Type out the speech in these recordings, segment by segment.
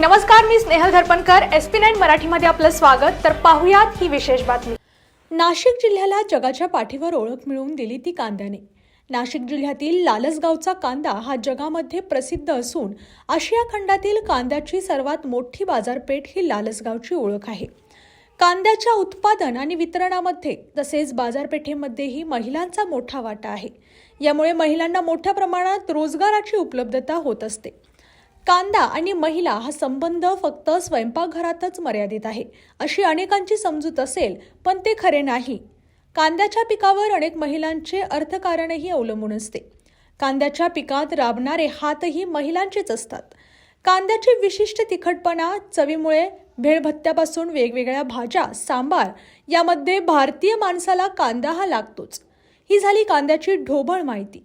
नमस्कार मी Snehal Dharpankar. S P nine मराठीमध्ये आपलं स्वागत. तर पाहुयात ही विशेष बातमी. नाशिक जिल्ह्याला जगाच्या पाठीवर ओळख मिळवून दिली ती कांद्याने. नाशिक जिल्ह्यातील लालसगावचा कांदा हा जगामध्ये प्रसिद्ध असून आशिया खंडातील कांद्याची सर्वात मोठी बाजारपेठ ही लालसगावची ओळख आहे. कांद्याच्या उत्पादन आणि वितरणामध्ये तसेच बाजारपेठेमध्येही महिलांचा मोठा वाटा आहे. यामुळे महिलांना मोठ्या प्रमाणात रोजगाराची उपलब्धता होत असते. कांदा आणि महिला हा संबंध फक्त स्वयंपाकघरातच मर्यादित आहे अशी अनेकांची समजूत असेल पण ते खरे नाही. कांद्याच्या पिकावर अनेक महिलांचे अर्थकारणही अवलंबून असते. कांद्याच्या पिकात राबणारे हातही महिलांचेच असतात. कांद्याची विशिष्ट तिखटपणा चवीमुळे भेळभत्त्यापासून वेगवेगळ्या भाज्या सांबार यामध्ये भारतीय माणसाला कांदा हा लागतोच. ही झाली कांद्याची ढोबळ माहिती.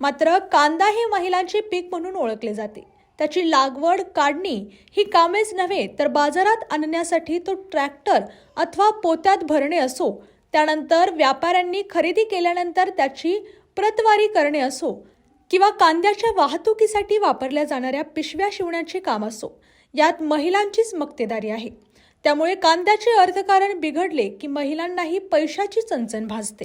मात्र कांदा हे महिलांचे पीक म्हणून ओळखले जाते. त्याची लागवड काढणी ही कामेच नव्हे तर बाजारात आणण्यासाठी तो ट्रॅक्टर अथवा पोत्यात भरणे असो त्यानंतर व्यापाऱ्यांनी खरेदी केल्यानंतर त्याची प्रतवारी करणे असो किंवा कांद्याच्या वाहतुकीसाठी वापरल्या जाणाऱ्या पिशव्या शिवण्याचे काम असो यात महिलांचीच मक्तेदारी आहे. त्यामुळे कांद्याचे अर्थकारण बिघडले की महिलांनाही पैशाची चणचण भासते.